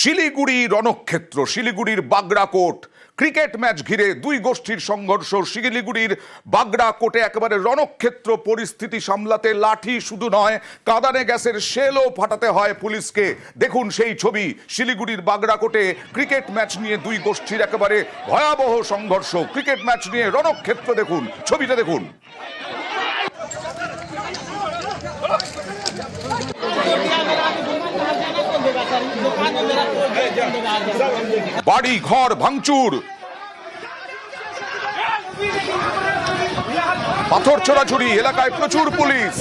শিলিগুড়ি রণক্ষেত্র, শিলিগুড়ির Bagrakote. Cricket match ঘিরে দুই গোষ্ঠীর সংঘর্ষ, শিলিগুড়ির বাগড়াকোটে একেবারে রণক্ষেত্র পরিস্থিতি সামলাতে লাঠি শুধু নয়, কাঁদানে গ্যাসের শেলও ফাটাতে হয় পুলিশকে। দেখুন সেই ছবি, শিলিগুড়ির বাগড়াকোটে ক্রিকেট ম্যাচ নিয়ে দুই গোষ্ঠীর একেবারে ভয়াবহ সংঘর্ষ। ক্রিকেট ম্যাচ নিয়ে রণক্ষেত্র দেখুন, ছবিটা দেখুন। বাড়ি ঘর ভাঙচুর। পাথর ছোড়াছুড়ি, এলাকায় প্রচুর পুলিশ।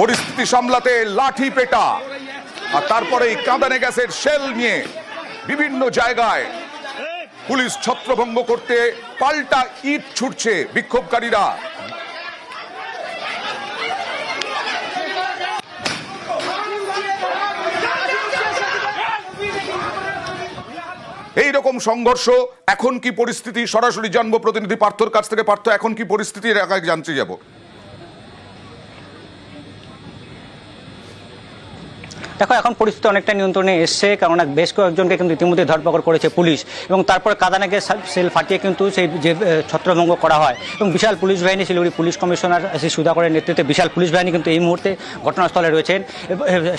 পরিস্থিতি সামলাতে লাঠি পেটা। আর তারপরেই কাঁদানে গ্যাসের শেল নিয়ে বিভিন্ন জায়গায় পুলিশ ছত্রভঙ্গ করতে পাল্টা ইট ছুটছে বিক্ষোভকারীরা। এই রকম সংঘর্ষ, এখন কি পরিস্থিতি? সরাসরি জানব, প্রতিনিধি পার্থর কাছ থেকে পার্থ, এখন কি পরিস্থিতি? জানতে যাব। দেখো এখন পরিস্থিতি অনেকটা নিয়ন্ত্রণে এসছে কারণ বেশ কয়েকজনকে কিন্তু ইতিমধ্যে ধরপকড় করেছে পুলিশ। এবং তারপরে কাদানাকে সেল ফাটিয়ে কিন্তু সেই যে ছত্রভঙ্গ করা হয়। এবং বিশাল পুলিশ বাহিনী শিলিগুড়ি পুলিশ কমিশনার শ্রী সুধাকরের নেতৃত্বে বিশাল পুলিশ বাহিনী কিন্তু এই মুহূর্তে ঘটনাস্থলে রয়েছেন।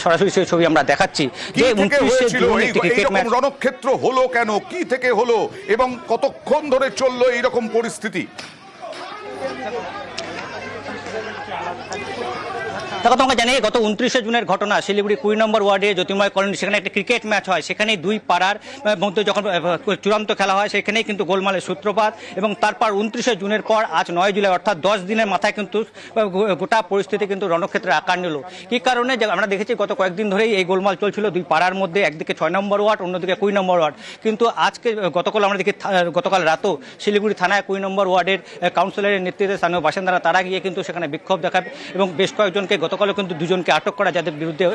সরাসরি সেই ছবি আমরা দেখাচ্ছি। যে থেকে উনত্রিশে হয়েছিল? জুন একটি ক্রিকেট ম্যাচ রণক্ষেত্র হলো কেন? কি থেকে হলো? এবং কতক্ষণ ধরে চলল এইরকম পরিস্থিতি? দেখো তোমাকে জানি গত উনত্রিশে জুনের ঘটনা, শিলিগুড়ি কুড়ি নম্বর ওয়ার্ডে জ্যোতির্ময় কলোনি, সেখানে একটা ক্রিকেট ম্যাচ হয়। সেখানে দুই পাড়ার মধ্যে যখন চূড়ান্ত খেলা হয়, সেখানেই কিন্তু গোলমালের সূত্রপাত এবং তারপর উনত্রিশে জুনের পর আজ নয় জুলাই, অর্থাৎ দশ দিনের মাথায় কিন্তু গোটা পরিস্থিতি কিন্তু রণক্ষেত্রে আকার নিল। কি কারণে? আমরা দেখেছি গত কয়েকদিন ধরেই এই গোলমাল চলছিল দুই পাড়ার মধ্যে, একদিকে ছয় নম্বর ওয়ার্ড, অন্যদিকে কুড়ি নম্বর ওয়ার্ড। কিন্তু আজকে গতকাল আমরা দেখি গতকাল রাতও শিলিগুড়ি থানায় কুড়ি নম্বর ওয়ার্ডের কাউন্সিলরের নেতৃত্বে স্থানীয় বাসিন্দারা, তারা গিয়ে কিন্তু সেখানে বিক্ষোভ দেখায় এবং বেশ কয়েকজনকে গতকালও কিন্তু দুজনকে আটক করা যাদের বিরুদ্ধে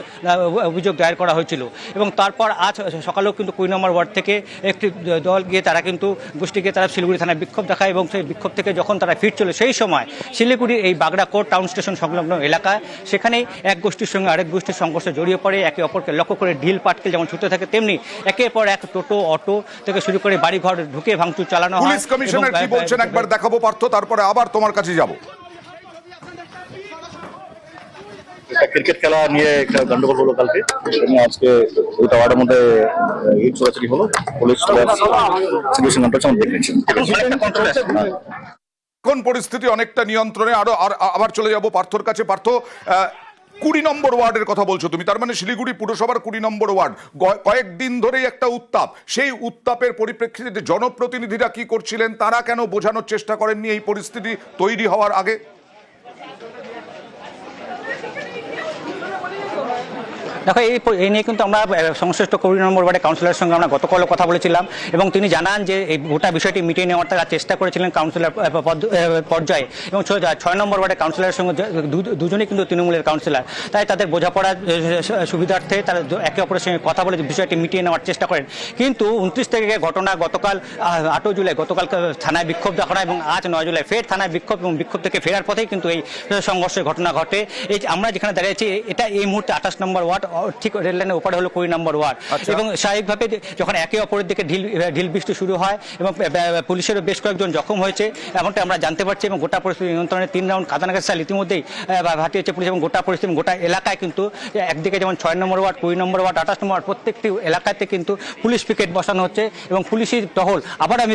অভিযোগ দায়ের করা হয়েছিল। এবং তারপর আজ সকালেও কিন্তু কুড়ি নম্বর ওয়ার্ড থেকে একটি দল গিয়ে তারা কিন্তু গোষ্ঠী গিয়ে তারা শিলিগুড়ি থানায় বিক্ষোভ দেখায় এবং সেই বিক্ষোভ থেকে যখন তারা ফিরছিল সেই সময় শিলিগুড়ির এই বাগড়া কোর্ট টাউন স্টেশন সংলগ্ন এলাকায় সেখানেই এক গোষ্ঠীর সঙ্গে আরেক গোষ্ঠীর সংঘর্ষে জড়িয়ে পড়ে একে অপরকে লক্ষ্য করে ঢিল পাটকেল যেমন ছুটতে থাকে তেমনি একের পর এক টোটো অটো থেকে শুরু করে বাড়িঘর ঢুকে ভাঙচুর চালানো হয় পুলিশ কমিশনার কি বলছেন? একবার দেখাবো পার্থ তারপরে আবার তোমার কাছে যাব। একটা ক্রিকেট খেলা নিয়ে একটা গন্ডগোল হলো কালকে। আজকে দুটা ওয়ার্ডের মধ্যে ইট চোরাচুরি হলো। পুলিশ সিচুয়েশন কন্ট্রোল আমরা দেখেছি কোন পরিস্থিতি অনেকটা নিয়ন্ত্রণে? আরও আবার চলে যাব পার্থর কাছে। পার্থ আহ, কুড়ি নম্বর ওয়ার্ডের কথা বলছো তুমি। তার মানে শিলিগুড়ি পুরসভার কুড়ি নম্বর ওয়ার্ড কয়েকদিন ধরেই একটা উত্তাপ। সেই উত্তাপের পরিপ্রেক্ষিতে যে জনপ্রতিনিধিরা কি করছিলেন? তারা কেন বোঝানোর চেষ্টা করেননি এই পরিস্থিতি তৈরি হওয়ার আগে? দেখো, এই এই নিয়ে কিন্তু আমরা সংশ্লিষ্ট কুড়ি নম্বর ওয়ার্ডে কাউন্সিলরের সঙ্গে আমরা গতকালও কথা বলেছিলাম এবং তিনি জানান যে এই গোটা বিষয়টি মিটিয়ে নেওয়ার তারা চেষ্টা করেছিলেন কাউন্সিলর পর্যায়ে এবং ছয় নম্বর ওয়ার্ডে কাউন্সিলরের সঙ্গে দুজনেই কিন্তু তৃণমূলের কাউন্সিলর তাই তাদের বোঝাপড়ার সুবিধার্থে তারা একে অপরের সঙ্গে কথা বলে বিষয়টি মিটিয়ে নেওয়ার চেষ্টা করেন। কিন্তু উনত্রিশ তারিখে ঘটনা গতকাল আটই জুলাই গতকাল থানায় বিক্ষোভ দেখানো এবং আজ নয় জুলাই ফের থানায় বিক্ষোভ এবং বিক্ষোভ থেকে ফেরার পথেই কিন্তু এই সংঘর্ষের ঘটনা ঘটে। এই আমরা যেখানে দাঁড়িয়েছি এটা এই মুহূর্তে আঠাশ নম্বর ওয়ার্ড ঠিক রেল লাইনের ওপারে হলো কুড়ি নম্বর ওয়ার্ড আচ্ছা। এবং স্বাভাবিকভাবে যখন একে অপরের দিকে ঢিল ঢিল বৃষ্টি শুরু হয় এবং পুলিশেরও বেশ কয়েকজন জখম হয়েছে এমনটা আমরা জানতে পারছি এবং গোটা পরিস্থিতি নিয়ন্ত্রণে তিন রাউন্ড কাদানাগার সাল ইতিমধ্যেই হাতিয়েছে পুলিশ এবং গোটা পরিস্থিতি গোটা এলাকায় কিন্তু একদিকে যেমন ছয় নম্বর ওয়ার্ড কুড়ি নম্বর ওয়ার্ড আঠাশ নম্বর ওয়ার্ড প্রত্যেকটি এলাকাতে কিন্তু পুলিশ পিকেট বসানো হচ্ছে এবং পুলিশি টহল আবার আমি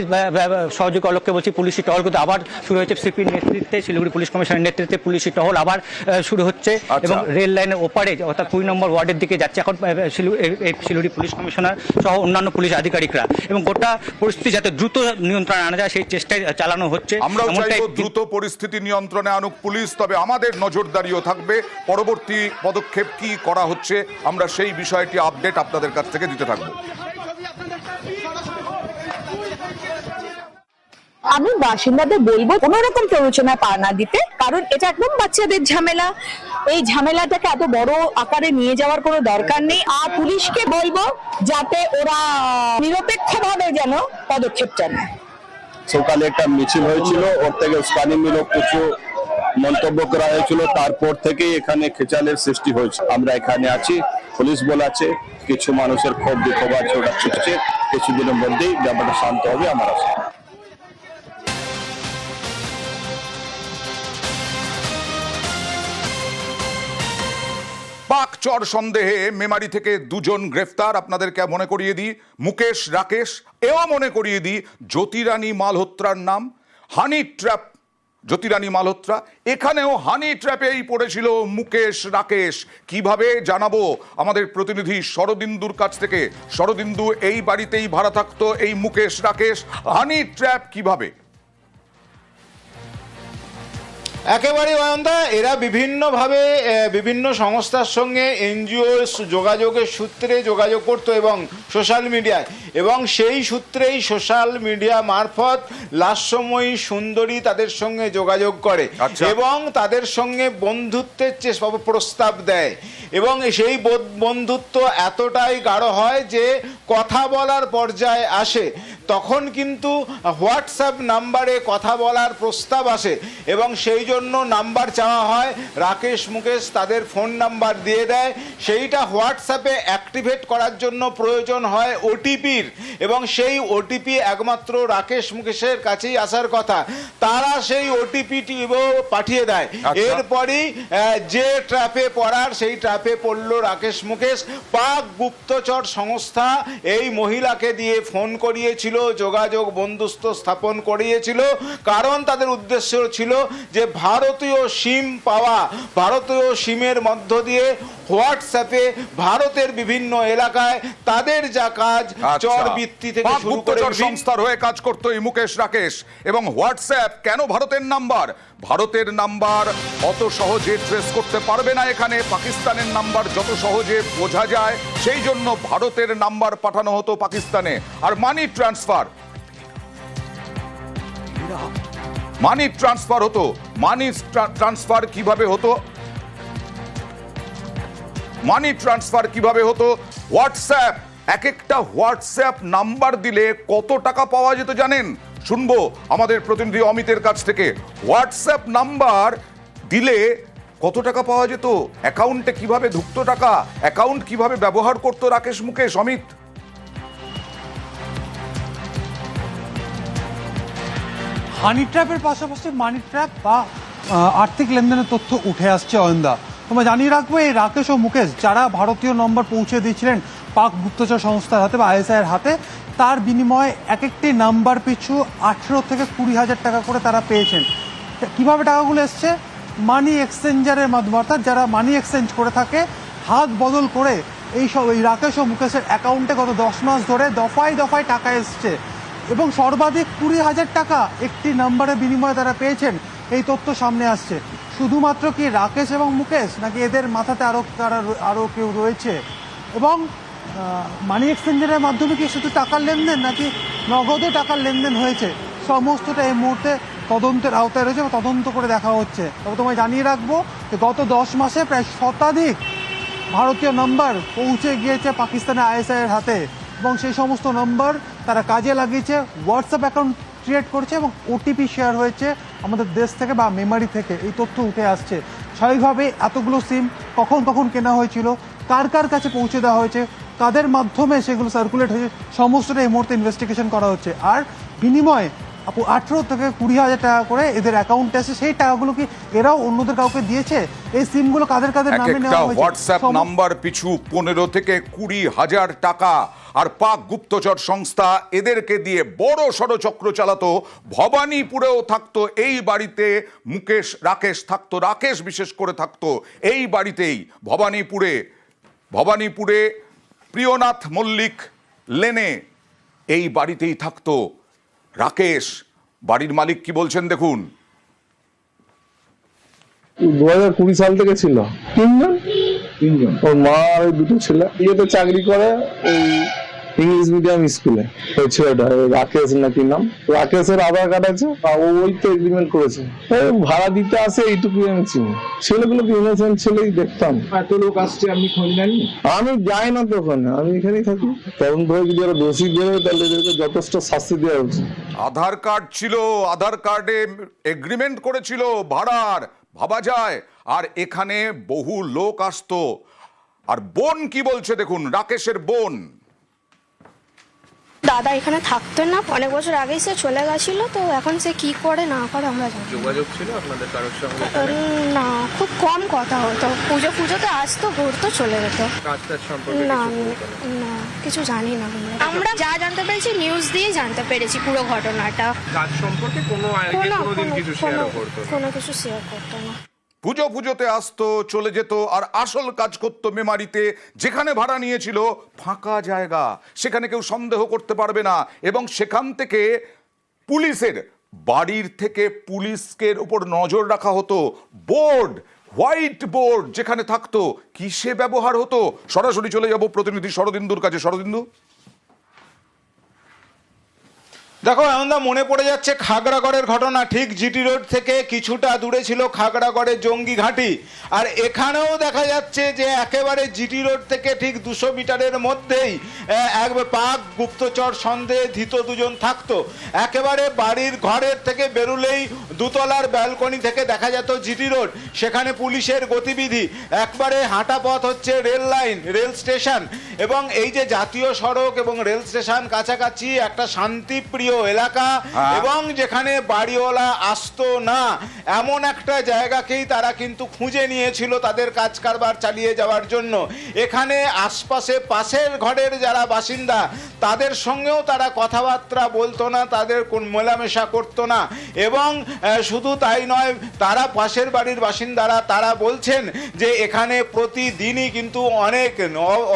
সহযোগী অলোককে বলছি পুলিশি টহল কিন্তু আবার শুরু হয়েছে সিপির নেতৃত্বে শিলিগুড়ি পুলিশ কমিশনের নেতৃত্বে পুলিশি টহল আবার শুরু হচ্ছে আচ্ছা। এবং রেল লাইনের ওপারে অর্থাৎ কুড়ি নম্বর ওয়ার্ডের দিকে যাচ্ছে। এখন শিলিগুড়ি পুলিশ কমিশনার সহ অন্যান্য পুলিশ আধিকারিকরা। এবং গোটা পরিস্থিতি যাতে দ্রুত নিয়ন্ত্রণে আনা যায় সেই চেষ্টায় চালানো হচ্ছে। আমরা দ্রুত পরিস্থিতি নিয়ন্ত্রণে আনুক পুলিশ তবে আমাদের নজরদারিও থাকবে। পরবর্তী পদক্ষেপ কি করা হচ্ছে আমরা সেই বিষয়টি আপডেট আপনাদের কাছ থেকে দিতে থাকব। আমি বাসিন্দাদের বলব, কোনো রকম প্ররোচনা পা না দিতে, কারণ এটা একদম বাচ্চাদের ঝামেলা। এই ঝামেলাটাকে এত বড় আকারে নিয়ে যাওয়ার কোনো দরকার নেই। আর পুলিশকে বলব যাতে ওরা নিরপেক্ষভাবে যেন পদক্ষেপটা নেয়। সকালে একটা মিছিল হয়েছিল, ওর থেকে উস্কানি মিলো কিছু মন্তব্য করা হয়েছিল, তারপর থেকেই এখানে খেচালের সৃষ্টি হয়েছে। আমরা এখানে আছি, পুলিশ বলাছে কিছু মানুষের ক্ষোভ বিক্ষোভ আছে, ওটা ছুটছে, কিছুদিনের মধ্যেই ব্যাপারটা শান্ত হবে, আমার আশা। পাক চর সন্দেহে মেমারি থেকে দুজন গ্রেফতার। আপনাদেরকে মনে করিয়ে দিই, মুকেশ, রাকেশ, এও মনে করিয়ে দিই, জ্যোতিরানী মালহোত্রার নাম। হানি ট্র্যাপ, জ্যোতিরানী মালহোত্রা, এখানেও হানি ট্র্যাপেই পড়েছিল মুকেশ, রাকেশ। কীভাবে জানাব? আমাদের প্রতিনিধি শরদিন্দুর কাছ থেকে। শরদিন্দু, এই বাড়িতেই ভাড়া থাকতো এই মুকেশ, রাকেশ। হানি ট্র্যাপ কীভাবে? একেবারে অয়ন্দা এরা বিভিন্নভাবে বিভিন্ন সংস্থার সঙ্গে এনজিও যোগাযোগের সূত্রে যোগাযোগ করতো এবং সোশ্যাল মিডিয়ায়। এবং সেই সূত্রেই সোশ্যাল মিডিয়া মারফত লাস্যময়ী সুন্দরী তাদের সঙ্গে যোগাযোগ করে আচ্ছা। এবং তাদের সঙ্গে বন্ধুত্বের চেষ্টা প্রস্তাব দেয়। এবং সেই বন্ধুত্ব এতটাই গাঢ় হয় যে কথা বলার পর্যায়ে আসে। তখন কিন্তু হোয়াটসঅ্যাপ নাম্বারে কথা বলার প্রস্তাব আসে এবং সেই জন্য নাম্বার চাওয়া হয়। রাকেশ মুকেশ তাদের ফোন নাম্বার দিয়ে দেয়। সেইটা হোয়াটসঅ্যাপে অ্যাক্টিভেট করার জন্য প্রয়োজন হয় ওটিপির। এবং সেই ওটিপি একমাত্র রাকেশ মুকেশের কাছেই আসার কথা। তারা সেই ওটিপিটি পাঠিয়ে দেয়। আচ্ছা। এরপরই যে ট্র্যাপে পড়ার সেই ট্র্যাপে পড়ল রাকেশ মুকেশ। পাক গুপ্তচর সংস্থা এই মহিলাকে দিয়ে ফোন করিয়েছিল যোগাযোগ বন্ধুত্ব স্থাপন করিয়েছিল। কারণ তাদের উদ্দেশ্য ছিল যে ভারতীয় সিম পাওয়া ভারতীয় সিমের মধ্য দিয়ে হোয়াটসঅ্যাপে ভারতের বিভিন্ন এলাকায় তাদের যা কাজ চর বৃত্তি থেকে শুরু করে সংস্থার হয়ে কাজ করতো এই মুকেশ রাকেশ। এবং হোয়াটসঅ্যাপ কেন ভারতের নাম্বার? ভারতের নাম্বার অত সহজে ট্রেস করতে পারবে না এখানে। পাকিস্তানের নাম্বার যত সহজে বোঝা যায় সেই জন্য ভারতের নাম্বার পাঠানো হতো পাকিস্তানে। আর মানি ট্রান্সফার মানি ট্রান্সফার হতো। মানি ট্রান্সফার কীভাবে হতো? মানি ট্রান্সফার কীভাবে হতো? হোয়াটসঅ্যাপ এক একটা হোয়াটসঅ্যাপ নাম্বার দিলে কত টাকা পাওয়া যেত জানেন? শুনব আমাদের প্রতিনিধি অমিতের কাছ থেকে। হোয়াটসঅ্যাপ নাম্বার দিলে কত টাকা পাওয়া যেত? অ্যাকাউন্টে কীভাবে ঢুকতো টাকা? অ্যাকাউন্ট কীভাবে ব্যবহার করতো রাকেশ মুকেশ, অমিত? হানি ট্র্যাপের পাশাপাশি মানি ট্র্যাপ বা আর্থিক লেনদেনের তথ্য উঠে আসছে অয়ন্দা। তোমরা জানিয়ে রাখব, এই রাকেশ ও মুকেশ যারা ভারতীয় নম্বর পৌঁছে দিয়েছিলেন পাক গুপ্তচর সংস্থার হাতে বা আইএসআই এর হাতে, তার বিনিময়ে এক একটি নাম্বার পিছু আঠেরো থেকে কুড়ি হাজার টাকা করে তারা পেয়েছেন। কীভাবে টাকাগুলো এসছে? মানি এক্সচেঞ্জারের মাধ্যমে, অর্থাৎ যারা মানি এক্সচেঞ্জ করে থাকে, হাত বদল করে এই সব, এই রাকেশ ও মুকেশের অ্যাকাউন্টে গত দশ মাস ধরে দফায় দফায় টাকা এসছে। এবং সর্বাধিক কুড়ি হাজার টাকা একটি নাম্বারের বিনিময়ে তারা পেয়েছেন, এই তথ্য সামনে আসছে। শুধুমাত্র কি রাকেশ এবং মুকেশ, নাকি এদের মাথাতে আরও তারা আরও কেউ রয়েছে? এবং মানি এক্সচেঞ্জের মাধ্যমে কি শুধু টাকার লেনদেন, নাকি নগদে টাকার লেনদেন হয়েছে? সমস্তটা এই মুহূর্তে তদন্তের আওতায় রয়েছে বা তদন্ত করে দেখা হচ্ছে। তবে তোমায় জানিয়ে রাখব যে গত দশ মাসে প্রায় শতাধিক ভারতীয় নাম্বার পৌঁছে গিয়েছে পাকিস্তানের আইএসআই এর হাতে। এবং সেই সমস্ত নাম্বার তারা কাজে লাগিয়েছে। হোয়াটসঅ্যাপ অ্যাকাউন্ট ক্রিয়েট করেছে এবং ওটিপি শেয়ার হয়েছে আমাদের দেশ থেকে বা মেমারি থেকে। এই তথ্য উঠে আসছে। স্বাভাবিকভাবে এতগুলো সিম কখন কখন কেনা হয়েছিল, কার কার কাছে পৌঁছে দেওয়া হয়েছে তাদের মাধ্যমে সেগুলো সার্কুলেট হয়েছে, সমস্তটা এই মুহূর্তে ইনভেস্টিগেশন করা হচ্ছে। আর বিনিময়ে আঠেরো থেকে কুড়ি হাজার টাকা করে এদের অ্যাকাউন্টে আসে সেই টাকাগুলো কি এরাও অন্যদের কাউকে দিয়েছে? এই সিমগুলো কাদের কাদের নামে নেওয়া হয়েছে? হোয়াটসঅ্যাপ নাম্বার পিছু পনেরো থেকে কুড়ি হাজার টাকা। আর পাক গুপ্তচর সংস্থা এদেরকে দিয়ে বড় সড় চক্র চালাতো। ভবানীপুরেও থাকতো এই বাড়িতে মুকেশ রাকেশ থাকতো রাকেশ বিশেষ করে থাকতো এই বাড়িতেই ভবানীপুরে। ভবানীপুরে প্রিয়নাথ মল্লিক লেনে এই বাড়িতেই থাকতো। রাকেশ বাড়ির মালিক কি বলছেন দেখুন? দু হাজার কুড়ি সাল থেকে ছিল। তিনজন? তিনজন। ওর মা আর ওই দুটো ছেলে। ইয়েতে চাকরি করে ওই ইংলিশ মিডিয়াম স্কুলে ওই ছেলেটা রাকেশ নাকি নাম? রাকেশের আধার কার্ড আছে আর ও ওই তো এগ্রিমেন্ট করেছে। ভাড়া দিতে আসে এইটুকুই আমি চিনি। ছেলেগুলোকে ইনোসেন্ট ছেলেই দেখতাম। এত লোক আসছে আপনি খোঁজ নেননি? আমি যাই না তো ওখানে আমি এখানেই থাকি। তদন্ত হয়ে যদি ওরা দোষী বেরোয় তাহলে এদেরকে যথেষ্ট শাস্তি দেওয়া উচিত। আধার কার্ড ছিল আধার কার্ডে এগ্রিমেন্ট করেছিল ভাড়ার ভাবা যায়। আর এখানে বহু লোক আসতো। আর বোন কি বলছে দেখুন রাকেশের বোন। দাদা এখানে থাকতেন না অনেক বছর আগেই সে চলে গেছিল তো এখন সে কি করে না করে আমরা জানি। যোগাযোগ ছিল আপনাদের কারোর সঙ্গে না খুব কম কথা হতো পুজো পুজোতে আসতো ঘুরতো চলে যেত না কিছু না। কিছু জানি না আমরা। যা জানতে পেরেছি নিউজ দিয়ে জানতে পেরেছি পুরো ঘটনাটা কাজ সম্পর্কে কোনো। কোনো কিছু শেয়ার করতো না পুজো পুজোতে আসতো, চলে যেত, আর আসল কাজ করতো মেমারিতে, যেখানে ভাড়া নিয়েছিল ফাঁকা জায়গা, সেখানে কেউ সন্দেহ করতে পারবে না, এবং সেখান থেকে পুলিশের বাড়ির থেকে পুলিশকে উপর নজর রাখা হতো, বোর্ড, হোয়াইট বোর্ড যেখানে থাকতো, কিসে ব্যবহার হতো? সরাসরি চলে যাব প্রতিনিধি শরদিন্দুর কাছে। শরদিন্দু? দেখো এমনদা মনে পড়ে যাচ্ছে খাগড়াগড়ের ঘটনা। ঠিক জিটি রোড থেকে কিছুটা দূরে ছিল খাগড়াগড়ের জঙ্গি ঘাঁটি। আর এখানেও দেখা যাচ্ছে যে একেবারে জিটি রোড থেকে ঠিক দুশো মিটারের মধ্যেই একবার পাক গুপ্তচর সন্দেহে ধৃত দুজন থাকতো। একেবারে বাড়ির ঘরের থেকে বেরুলেই দুতলার ব্যালকনি থেকে দেখা যেত জিটি রোড। সেখানে পুলিশের গতিবিধি। একবারে হাঁটা পথ হচ্ছে রেল লাইন, রেল স্টেশন। এবং এই যে জাতীয় সড়ক এবং রেল স্টেশন কাছাকাছি একটা শান্তিপ্রিয় এলাকা হ্যাঁ। এবং যেখানে বাড়িওয়ালা আসতো না এমন একটা জায়গাকেই তারা কিন্তু খুঁজে নিয়েছিল তাদের কাজ কারবার চালিয়ে যাওয়ার জন্য এখানে আশপাশে পাশের ঘরের যারা বাসিন্দা তাদের সঙ্গেও তারা কথাবার্তা বলতো না তাদের কোন মেলামেশা করতো না এবং শুধু তাই নয় তারা পাশের বাড়ির বাসিন্দারা তারা বলছেন যে এখানে প্রতিদিনই কিন্তু অনেক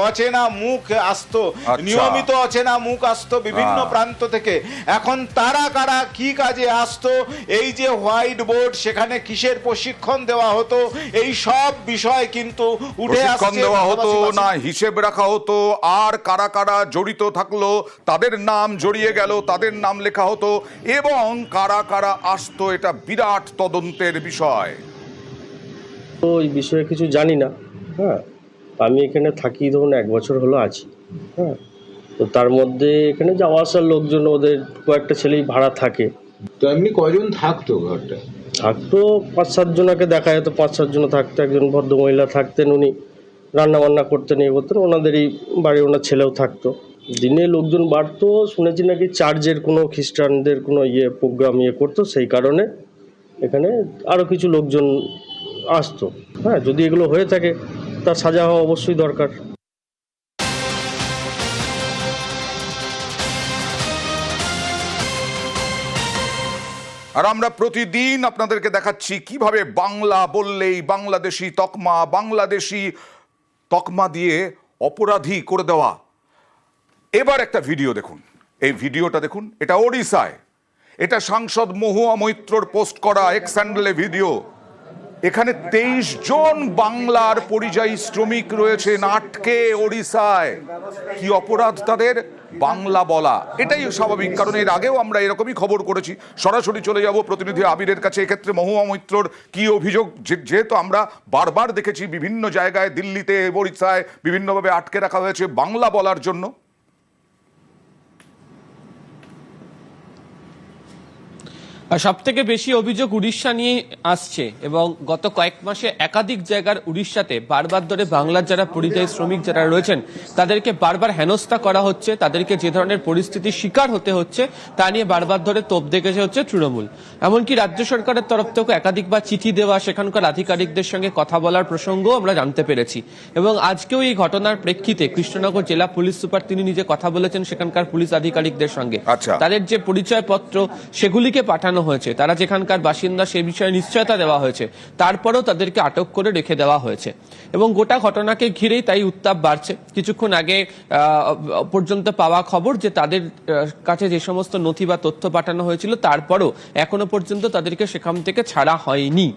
অচেনা মুখ আসতো আচ্ছা। নিয়মিত অচেনা মুখ আসতো বিভিন্ন হ্যাঁ। প্রান্ত থেকে এখন তারা কারা কি কাজে আসতো? এই যে হোয়াইট বোর্ড সেখানে কিসের প্রশিক্ষণ দেওয়া হতো? এই সব বিষয় কিন্তু উঠে আসছে দেওয়া হতো না হিসেব রাখা হতো আর কারা কারা জড়িত থাকল তাদের নাম জড়িয়ে গেল তাদের নাম লেখা হতো এবং কারা কারা আসতো এটা বিরাট তদন্তের বিষয়। তো এই বিষয়ে কিছু জানি না হ্যাঁ? আমি এখানে থাকি ধরুন এক বছর হলো আছি হ্যাঁ? তো তার মধ্যে এখানে যাওয়া আসার লোকজন ওদের কয়েকটা ছেলেই ভাড়া থাকে। তো এমনি কজন থাকতো ঘরটা? থাকতো পাঁচ সাতজনাকে দেখা যেত পাঁচ সাতজন থাকতো একজন ভদ্রমহিলা থাকতেন উনি রান্না বান্না করতেন ইয়ে করতেন ওনাদেরই বাড়ি ওনার ছেলেও থাকতো। দিনে লোকজন বাড়তো শুনেছি নাকি চার্চের কোনো খ্রিস্টানদের কোনো ইয়ে প্রোগ্রাম ইয়ে করতো সেই কারণে এখানে আরও কিছু লোকজন আসতো। হ্যাঁ যদি এগুলো হয়ে থাকে তার সাজা হওয়া অবশ্যই দরকার। আর আমরা প্রতিদিন আপনাদেরকে দেখাচ্ছি কীভাবে বাংলা বললেই বাংলাদেশি তকমা বাংলাদেশি তকমা দিয়ে অপরাধী করে দেওয়া। এবার একটা ভিডিও দেখুন। এই ভিডিওটা দেখুন, এটা ওড়িশায়। এটা সাংসদ মহুয়া মৈত্রর পোস্ট করা এক্স হ্যান্ডেলে ভিডিও। এখানে তেইশ জন বাংলার পরিযায়ী শ্রমিক রয়েছেন আটকে ওড়িশায়। কি অপরাধ তাদের? বাংলা বলা, এটাই স্বাভাবিক। কারণ এর আগেও আমরা এরকমই খবর করেছি। সরাসরি চলে যাব প্রতিনিধি আবিরের কাছে। এক্ষেত্রে মহুয়া মৈত্রর কি অভিযোগ? যেহেতু আমরা বারবার দেখেছি বিভিন্ন জায়গায়, দিল্লিতে ওড়িশায় বিভিন্নভাবে আটকে রাখা হয়েছে বাংলা বলার জন্য। সব থেকে বেশি অভিযোগ উড়িষ্যা নিয়ে আসছে এবং গত কয়েক মাসে একাধিক জায়গার উড়িষ্যাতে বারবার ধরে বাংলার যারা পরিযায়ী শ্রমিক যারা রয়েছেন তাদেরকে বারবার হেনস্থা করা হচ্ছে তাদেরকে যে ধরনের পরিস্থিতির শিকার হতে হচ্ছে তা নিয়ে বারবার ধরে তোপ দেখেছে হচ্ছে তৃণমূল। এমনকি রাজ্য সরকারের তরফ থেকে একাধিকবার চিঠি দেওয়া সেখানকার আধিকারিকদের সঙ্গে কথা বলার প্রসঙ্গও আমরা জানতে পেরেছি। এবং আজকেও এই ঘটনার প্রেক্ষিতে কৃষ্ণনগর জেলা পুলিশ সুপার তিনি নিজে কথা বলেছেন সেখানকার পুলিশ আধিকারিকদের সঙ্গে। আচ্ছা। তাদের যে পরিচয়পত্র সেগুলিকে পাঠানো হয়েছে। তারা যেখানকার বাসিন্দা সে বিষয়ে নিশ্চয়তা দেওয়া হয়েছে। তারপরেও তাদেরকে আটক করে রেখে দেওয়া হয়েছে। এবং গোটা ঘটনাকে ঘিরেই তাই উত্তাপ বাড়ছে। কিছুক্ষণ আগে পর্যন্ত পাওয়া খবর যে তাদের কাছে যে সমস্ত নথি বা তথ্য পাঠানো হয়েছিল, তারপরও এখনও পর্যন্ত তাদেরকে সেখান থেকে ছাড়া হয়নি।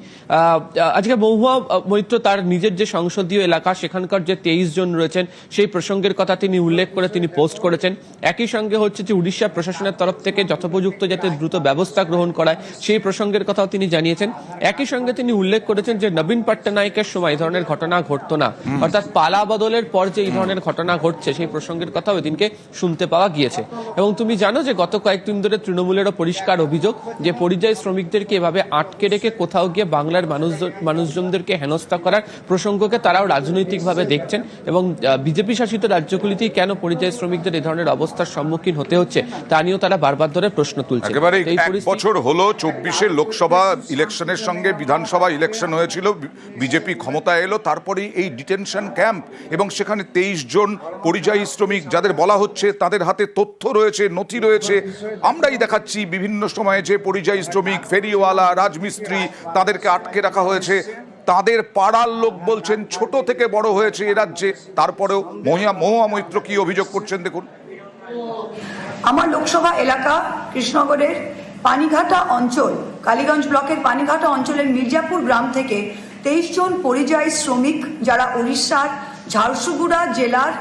আজকে মহুয়া মৈত্র তার নিজের যে সংসদীয় এলাকা, সেখানকার যে তেইশ জন রয়েছেন, সেই প্রসঙ্গের কথা তিনি উল্লেখ করে তিনি পোস্ট করেছেন। একই সঙ্গে হচ্ছে যে উড়িষ্যা প্রশাসনের তরফ থেকে যথোপযুক্ত যাতে দ্রুত ব্যবস্থা গ্রহণ করায়। সেই প্রসঙ্গের কথাও তিনি জানিয়েছেন। একই সঙ্গে তিনি উল্লেখ করেছেন যে নবীন পট্টনায়কের সময় এই ধরনের ঘটনা ঘটতো না। অর্থাৎ পালা বদলের পর যে এই ধরনের ঘটনা ঘটছে সেই প্রসঙ্গের কথাও এদিনকে শুনতে পাওয়া গিয়েছে। এবং তুমি জানো যে গত কয়েকদিন ধরে তৃণমূলেরও পরিষ্কার অভিযোগ যে পরিযায়ী শ্রমিকদেরকে এভাবে আটকে রেখে কোথাও গিয়ে বাংলার মানুষ মানুষজনদেরকে হেনস্থা করার প্রসঙ্গকে তারাও রাজনৈতিকভাবে দেখছেন এবং বিজেপি শাসিত রাজ্যগুলিতেই কেন পরিযায়ী শ্রমিকদের এই ধরনের অবস্থার সম্মুখীন হতে হচ্ছে তা নিয়েও তারা বারবার ধরে প্রশ্ন তুলছে এই পরিস্থিতি- হলো চব্বিশে লোকসভা ইলেকশনের সঙ্গে বিধানসভা ইলেকশন হয়েছিল, বিজেপি ক্ষমতায় এলো, তারপরেই এই ডিটেনশন ক্যাম্প এবং সেখানে তেইশ জন পরিযায়ী শ্রমিক যাদের বলা হচ্ছে তাদের হাতে তথ্য রয়েছে, নথি রয়েছে। আমরাই দেখাচ্ছি বিভিন্ন সময়ে যে পরিযায়ী শ্রমিক, ফেরিওয়ালা, রাজমিস্ত্রি তাদেরকে আটকে রাখা হয়েছে। তাদের পাড়ার লোক বলছেন ছোট থেকে বড় হয়েছে এ রাজ্যে। তারপরেও মহিয়া মহুয়া মৈত্র কি অভিযোগ করছেন দেখুন। আমার লোকসভা এলাকা কৃষ্ণনগরের পানিঘাটা অঞ্চল, কালীগঞ্জ ব্লকের পানিঘাটা অঞ্চলের মির্জাপুর গ্রাম থেকে তেইশ জন পরিযায়ী শ্রমিক যারা উড়িষ্যার ঝারসুগুড়া জেলার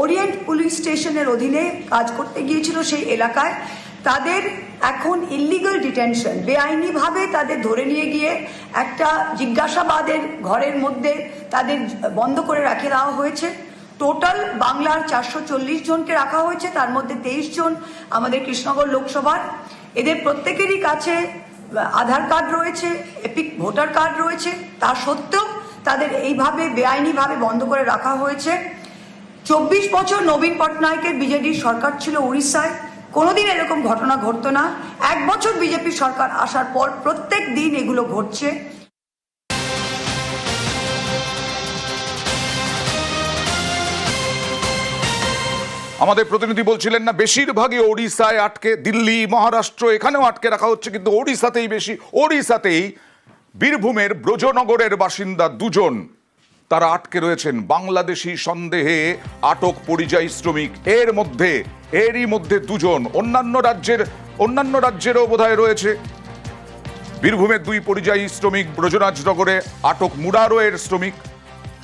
ওরিয়েন্ট পুলিশ স্টেশনের অধীনে কাজ করতে গিয়েছিল সেই এলাকায়, তাদের এখন ইল্লিগাল ডিটেনশন বেআইনিভাবে তাদের ধরে নিয়ে গিয়ে একটা জিজ্ঞাসাবাদের ঘরের মধ্যে তাদের বন্ধ করে রাখে দেওয়া হয়েছে। টোটাল বাংলার চারশো চল্লিশ জনকে রাখা হয়েছে, তার মধ্যে তেইশ জন আমাদের কৃষ্ণনগর লোকসভার। এদের প্রত্যেকেরই কাছে আধার কার্ড রয়েছে, এপিক ভোটার কার্ড রয়েছে। তা সত্ত্বেও তাদের এইভাবে, বেআইনিভাবে বন্ধ করে রাখা হয়েছে। চব্বিশ বছর নবীন পটনায়কের বিজেডির সরকার ছিল উড়িষ্যায়। কোনোদিন এরকম ঘটনা ঘটতো না। এক বছর বিজেপি সরকার আসার পর প্রত্যেক দিন এগুলো ঘটছে। আমাদের প্রতিনিধি বলছিলেন না, বেশিরভাগই ওড়িশায় আটকে, দিল্লি, মহারাষ্ট্র, এখানেও আটকে রাখা হচ্ছে, কিন্তু ওড়িশাতেই বেশি। ওড়িশাতেই বীরভূমের ব্রজনগরের বাসিন্দা দুজন, তারা আটকে রয়েছেন। বাংলাদেশি সন্দেহে আটক পরিযায়ী শ্রমিক। এর মধ্যে, এরই মধ্যে দুজন। অন্যান্য রাজ্যের, অন্যান্য রাজ্যেরও বোধহয় রয়েছে। বীরভূমের দুই পরিযায়ী শ্রমিক ব্রজরাজনগরে, আটক মুরারোয়ের শ্রমিক।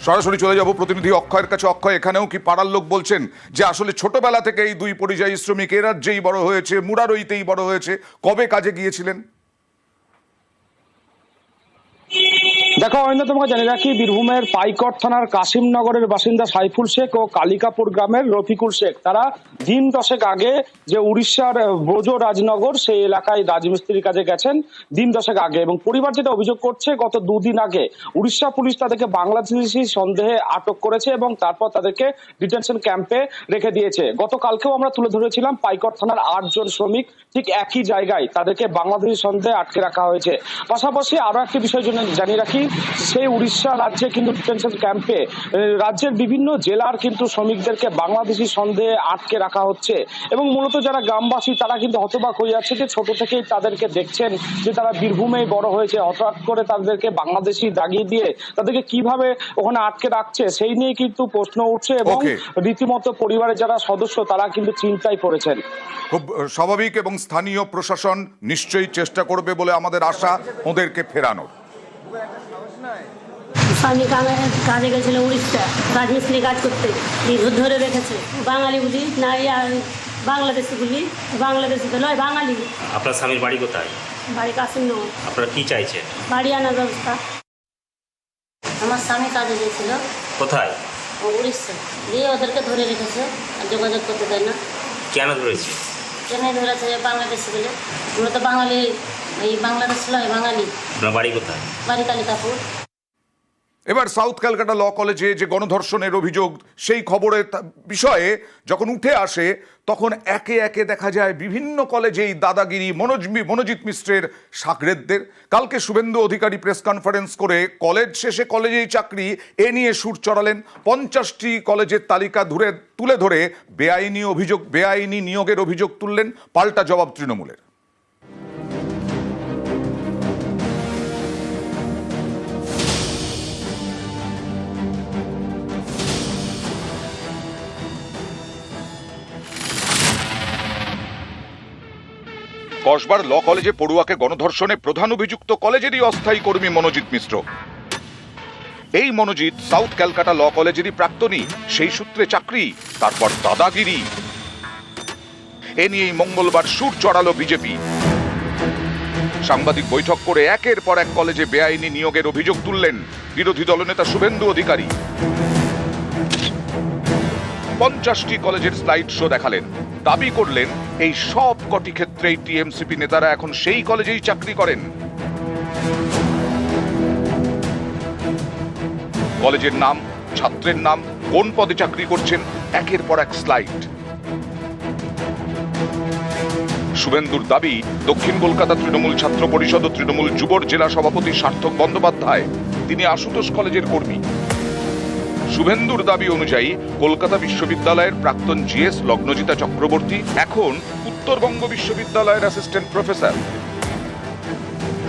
সরাসরি চলে যাব প্রতিনিধি অক্ষয়ের কাছে। অক্ষয়, এখানেও কি পাড়ার লোক বলছেন যে আসলে ছোটবেলা থেকে এই দুই পরিযায়ী শ্রমিক এরাজ্যেই বড় হয়েছে মুরারইতেই বড় হয়েছে, কবে কাজে গিয়েছিলেন? দেখো তোমাকে জানিয়ে রাখি, বীরভূমের পাইকট থানার কাশিমনগরের বাসিন্দা সাইফুল শেখ ও কালিকাপুর গ্রামের রফিকুল শেখ। তারা দিন দশেক আগে যে উড়িষ্যার ব্রজ রাজনগর, সেই এলাকায় রাজমিস্ত্রির কাজে গেছেন দিন দশেক আগে। এবং পরিবার যেটা অভিযোগ করছে, গত দুদিন আগে উড়িষ্যা পুলিশ তাদেরকে বাংলাদেশি সন্দেহে আটক করেছে এবং তারপর তাদেরকে ডিটেনশন ক্যাম্পে রেখে দিয়েছে। গতকালকেও আমরা তুলে ধরেছিলাম, পাইকট থানার আটজন শ্রমিক ঠিক একই জায়গায় তাদেরকে বাংলাদেশি সন্দেহে আটকে রাখা হয়েছে। পাশাপাশি আরও একটি বিষয় জন্য জানিয়ে রাখি সেই উড়িষ্যা রাজ্যে কিন্তু ডিটেনশন ক্যাম্পে রাজ্যের বিভিন্ন জেলার কিন্তু শ্রমিকদেরকে বাংলাদেশি সন্দেহে আটকে রাখা হচ্ছে। এবং মূলত যারা গ্রামবাসী তারা কিন্তু হতবাক হয়ে যাচ্ছে যে ছোট থেকেই তাদেরকে দেখছেন যে তারা বীরভূমেই বড় হয়েছে। হঠাৎ করে তাদেরকে বাংলাদেশি দাগিয়ে দিয়ে তাদেরকে কীভাবে ওখানে আটকে রাখছে সেই নিয়ে কিন্তু প্রশ্ন উঠছে এবং রীতিমতো পরিবারের যারা সদস্য তারা কিন্তু চিন্তায় পড়েছেন। খুব স্বাভাবিক এবং স্থানীয় প্রশাসন নিশ্চয়ই চেষ্টা করবে বলে আমাদের আশা ওদেরকে ফেরানোর। কামে কাজে গেছিল উড়িষ্যা রাজমিস্ত্রি কাজ করতে। ধরে রেখেছে। বাঙালি বুঝি? না বাংলাদেশি বুঝি? বাংলাদেশি তো নয় বাঙালি। আপনার স্বামীর বাড়ি কোথায়? বাড়ি কাশিম নগর আপনারা কি চাইছেন? বাড়ি আনার ব্যবস্থা। আমার স্বামী কাজে গেছিল। কোথায়? উড়িষ্যা। দিয়ে ওদেরকে ধরে রেখেছে। আর যোগাযোগ করতে দেয় না। কেন ধরেছে? ট্রেনে ধরেছে? বাংলাদেশি বলে। আমরা তো বাঙালি এই বাংলাদেশ নয় বাঙালি। বাড়ি কোথায়? বাড়ি কালিকাপুর এবার সাউথ ক্যালকাটা ল কলেজে যে গণধর্ষণের অভিযোগ, সেই খবরের বিষয়ে যখন উঠে আসে, তখন একে একে দেখা যায় বিভিন্ন কলেজেই দাদাগিরি, মনোজ মনোজিৎ মিশ্রের সাগরেদদের। কালকে শুভেন্দু অধিকারী প্রেস কনফারেন্স করে কলেজ শেষে কলেজেই চাকরি, এ নিয়ে সুর চড়ালেন। পঞ্চাশটি কলেজের তালিকা ধরে, তুলে ধরে বেআইনি অভিযোগ, বেআইনি নিয়োগের অভিযোগ তুললেন, পাল্টা জবাব তৃণমূলের। কসবার ল কলেজে পড়ুয়াকে গণধর্ষণে প্রধান অভিযুক্ত কলেজেরই অস্থায়ী কর্মী মনোজিৎ মিশ্র। এই মনোজিৎ সাউথ ক্যালকাটা ল কলেজেরই প্রাক্তনী, সেই সূত্রে চাকরি, তারপর দাদাগিরি। এ নিয়েই মঙ্গলবার সুর চড়ালো বিজেপি। সাংবাদিক বৈঠক করে একের পর এক কলেজে বেআইনি নিয়োগের অভিযোগ তুললেন বিরোধী দলনেতা শুভেন্দু অধিকারী। পঞ্চাশটি কলেজের স্লাইড শো দেখালেন। দাবি করলেন, এই সব কটি ক্ষেত্রেই টিএমসিপি নেতারা এখন সেই কলেজেই চাকরি করেন। কলেজের নাম, ছাত্রের নাম, কোন পদে চাকরি করছেন, একের পর এক স্লাইড শুভেন্দুর দাবি, দক্ষিণ কলকাতা তৃণমূল ছাত্র পরিষদ ও তৃণমূল যুবর জেলা সভাপতি সার্থক বন্দ্যোপাধ্যায়। তিনি আশুতোষ কলেজের কর্মী। শুভেন্দুর দাবি অনুযায়ী কলকাতা বিশ্ববিদ্যালয়ের প্রাক্তন জিএস লগ্নজিতা চক্রবর্তী এখন উত্তরবঙ্গ বিশ্ববিদ্যালয়ের অ্যাসিস্ট্যান্ট প্রফেসর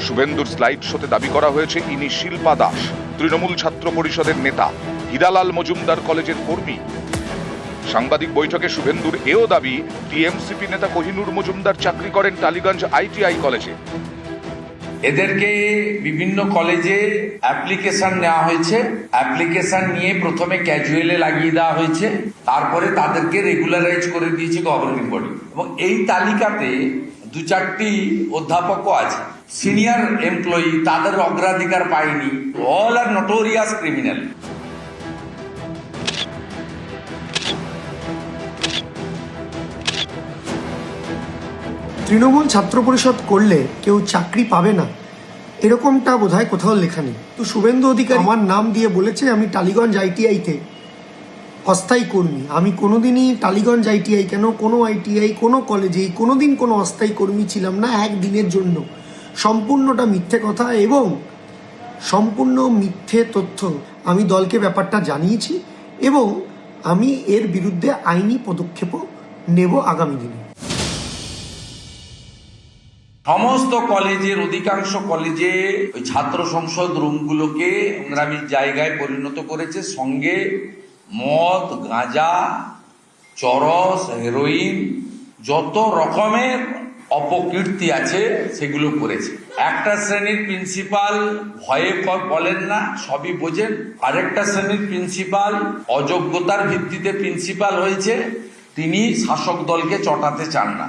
শুভেন্দুর স্লাইড শোতে দাবি করা হয়েছে ইনি শিল্পা দাস, তৃণমূল ছাত্র পরিষদের নেতা, হীরালাল মজুমদার কলেজের কর্মী। সাংবাদিক বৈঠকে শুভেন্দুর এও দাবি, টিএমসিপি নেতা কোহিনুর মজুমদার চাকরি করেন টালিগঞ্জ আইটিআই কলেজে। এদেরকে বিভিন্ন কলেজে অ্যাপ্লিকেশন নেওয়া হয়েছে। অ্যাপ্লিকেশন নিয়ে প্রথমে ক্যাজুয়ালে লাগিয়ে দেওয়া হয়েছে। তারপরে তাদেরকে রেগুলারাইজ করে দিয়েছে গভর্নিং বডি এবং এই তালিকাতে দু চারটি অধ্যাপকও আছে। সিনিয়র এমপ্লয়ি তাদের অগ্রাধিকার পায়নি। All are notorious criminal Trinamool Chhatra Parishad করলে কেউ চাকরি পাবে না। এরকমটা বোধহয় কোথাও লেখা নেই। তো শুভেন্দু অধিকারী আমার নাম দিয়ে বলেছে, আমি টালিগঞ্জ আইটিআইতে অস্থায়ী কর্মী। আমি কোনোদিনই টালিগঞ্জ আইটিআই কেন, কোনো আইটিআই, কোনো কলেজেই কোনোদিন কোনো অস্থায়ী কর্মী ছিলাম না একদিনের জন্য। সম্পূর্ণটা মিথ্যে কথা এবং সম্পূর্ণ মিথ্যে তথ্য আমি দলকে ব্যাপারটা জানিয়েছি এবং আমি এর বিরুদ্ধে আইনি পদক্ষেপও নেব আগামী দিনে। সমস্ত কলেজের, অধিকাংশ কলেজে ওই ছাত্র সংসদ রুমগুলোকে নোংরামি জায়গায় পরিণত করেছে। সঙ্গে মদ, গাঁজা, চরস, হেরোইন, যত রকমের অপকীর্তি আছে, সেগুলো করেছে। একটা শ্রেণির প্রিন্সিপাল ভয়ে বলেন না, সবই বোঝেন। আরেকটা শ্রেণির প্রিন্সিপাল অযোগ্যতার ভিত্তিতে প্রিন্সিপাল হয়েছে। তিনি শাসক দলকে চটাতে চান না।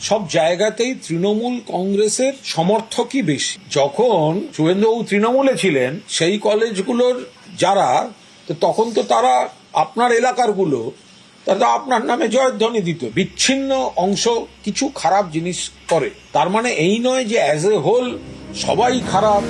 সব জায়গাতেই তৃণমূল কংগ্রেসের সমর্থকই বেশি। যখন শুভেন্দুবাবু তৃণমূলে ছিলেন, সেই কলেজগুলোর যারা, তো তখন তো তারা আপনার এলাকারগুলো, তারা আপনার নামে জয়ধ্বনি দিত। বিচ্ছিন্ন অংশ কিছু খারাপ জিনিস করে। তার মানে এই নয় যে অ্যাজ এ হোল সবাই খারাপ।